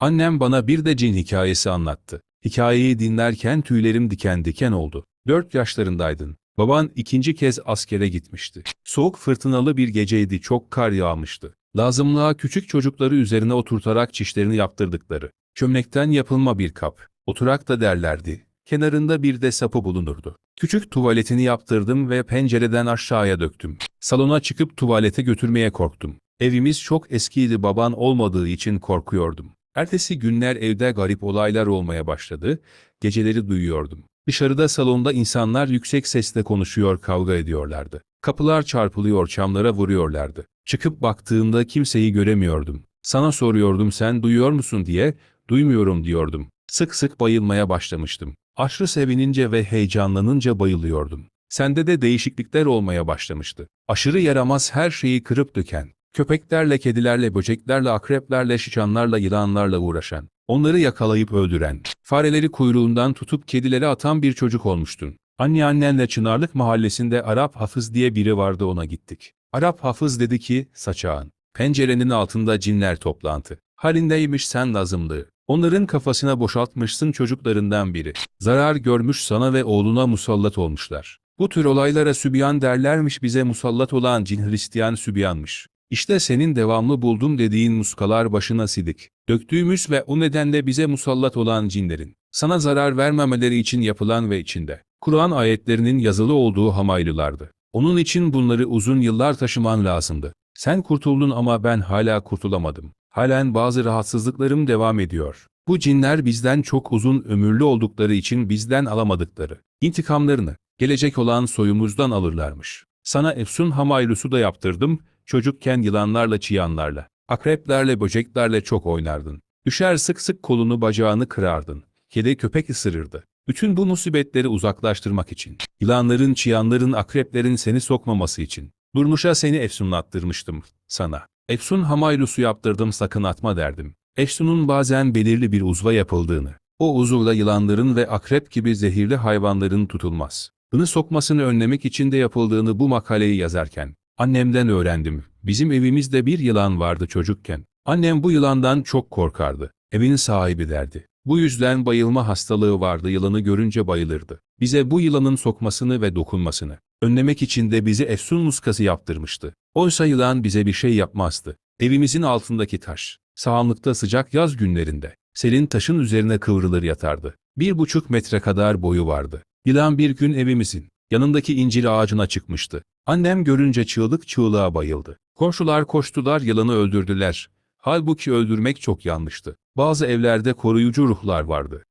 Annem bana bir de cin hikayesi anlattı. Hikayeyi dinlerken tüylerim diken diken oldu. Dört yaşlarındaydın. Baban ikinci kez askere gitmişti. Soğuk fırtınalı bir geceydi çok kar yağmıştı. Lazımlığa küçük çocukları üzerine oturtarak çişlerini yaptırdıkları. Çömlekten yapılma bir kap. Oturak da derlerdi. Kenarında bir de sapı bulunurdu. Küçük tuvaletini yaptırdım ve pencereden aşağıya döktüm. Salona çıkıp tuvalete götürmeye korktum. Evimiz çok eskiydi baban olmadığı için korkuyordum. Ertesi günler evde garip olaylar olmaya başladı. Geceleri duyuyordum. Dışarıda salonda insanlar yüksek sesle konuşuyor, kavga ediyorlardı. Kapılar çarpılıyor, çamlara vuruyorlardı. Çıkıp baktığımda kimseyi göremiyordum. Sana soruyordum sen duyuyor musun diye, duymuyorum diyordum. Sık sık bayılmaya başlamıştım. Aşırı sevinince ve heyecanlanınca bayılıyordum. Sende de değişiklikler olmaya başlamıştı. Aşırı yaramaz her şeyi kırıp döken, köpeklerle, kedilerle, böceklerle, akreplerle, şişanlarla, yılanlarla uğraşan, onları yakalayıp öldüren, fareleri kuyruğundan tutup kedilere atan bir çocuk olmuştun. Anneannenle Çınarlık mahallesinde Arap Hafız diye biri vardı ona gittik. Arap Hafız dedi ki, saçağın, pencerenin altında cinler toplantı. Halindeymiş sen lazımlığı. Onların kafasına boşaltmışsın çocuklarından biri. Zarar görmüş sana ve oğluna musallat olmuşlar. Bu tür olaylara sübyan derlermiş bize musallat olan cin Hristiyan sübyanmış. İşte senin devamlı buldum dediğin muskalar başına sidik. Döktüğümüz ve o nedenle bize musallat olan cinlerin. Sana zarar vermemeleri için yapılan ve içinde. Kur'an ayetlerinin yazılı olduğu hamaylılardı. Onun için bunları uzun yıllar taşıman lazımdı. Sen kurtuldun ama ben hala kurtulamadım. Halen bazı rahatsızlıklarım devam ediyor. Bu cinler bizden çok uzun ömürlü oldukları için bizden alamadıkları intikamlarını gelecek olan soyumuzdan alırlarmış. Sana efsun hamaylusu da yaptırdım, çocukken yılanlarla çıyanlarla, akreplerle böceklerle çok oynardın. Düşer sık sık kolunu bacağını kırardın. Kedi köpek ısırırdı. Bütün bu musibetleri uzaklaştırmak için, yılanların, çıyanların, akreplerin seni sokmaması için, Durmuş'a seni efsunlattırmıştım sana. Efsun hamaylusu yaptırdım sakın atma derdim. Efsunun bazen belirli bir uzva yapıldığını, o uzuvla yılanların ve akrep gibi zehirli hayvanların tutulmaz. Bunu sokmasını önlemek için de yapıldığını bu makaleyi yazarken, annemden öğrendim. Bizim evimizde bir yılan vardı çocukken. Annem bu yılandan çok korkardı. Evin sahibi derdi. Bu yüzden bayılma hastalığı vardı yılanı görünce bayılırdı. Bize bu yılanın sokmasını ve dokunmasını önlemek için de bize efsun muskası yaptırmıştı. Oysa yılan bize bir şey yapmazdı. Evimizin altındaki taş, sağanlıkta sıcak yaz günlerinde, serin taşın üzerine kıvrılır yatardı. Bir buçuk metre kadar boyu vardı. Yılan bir gün evimizin yanındaki incir ağacına çıkmıştı. Annem görünce çığlık çığlığa bayıldı. Komşular koştular yılanı öldürdüler. Halbuki öldürmek çok yanlıştı. Bazı evlerde koruyucu ruhlar vardı.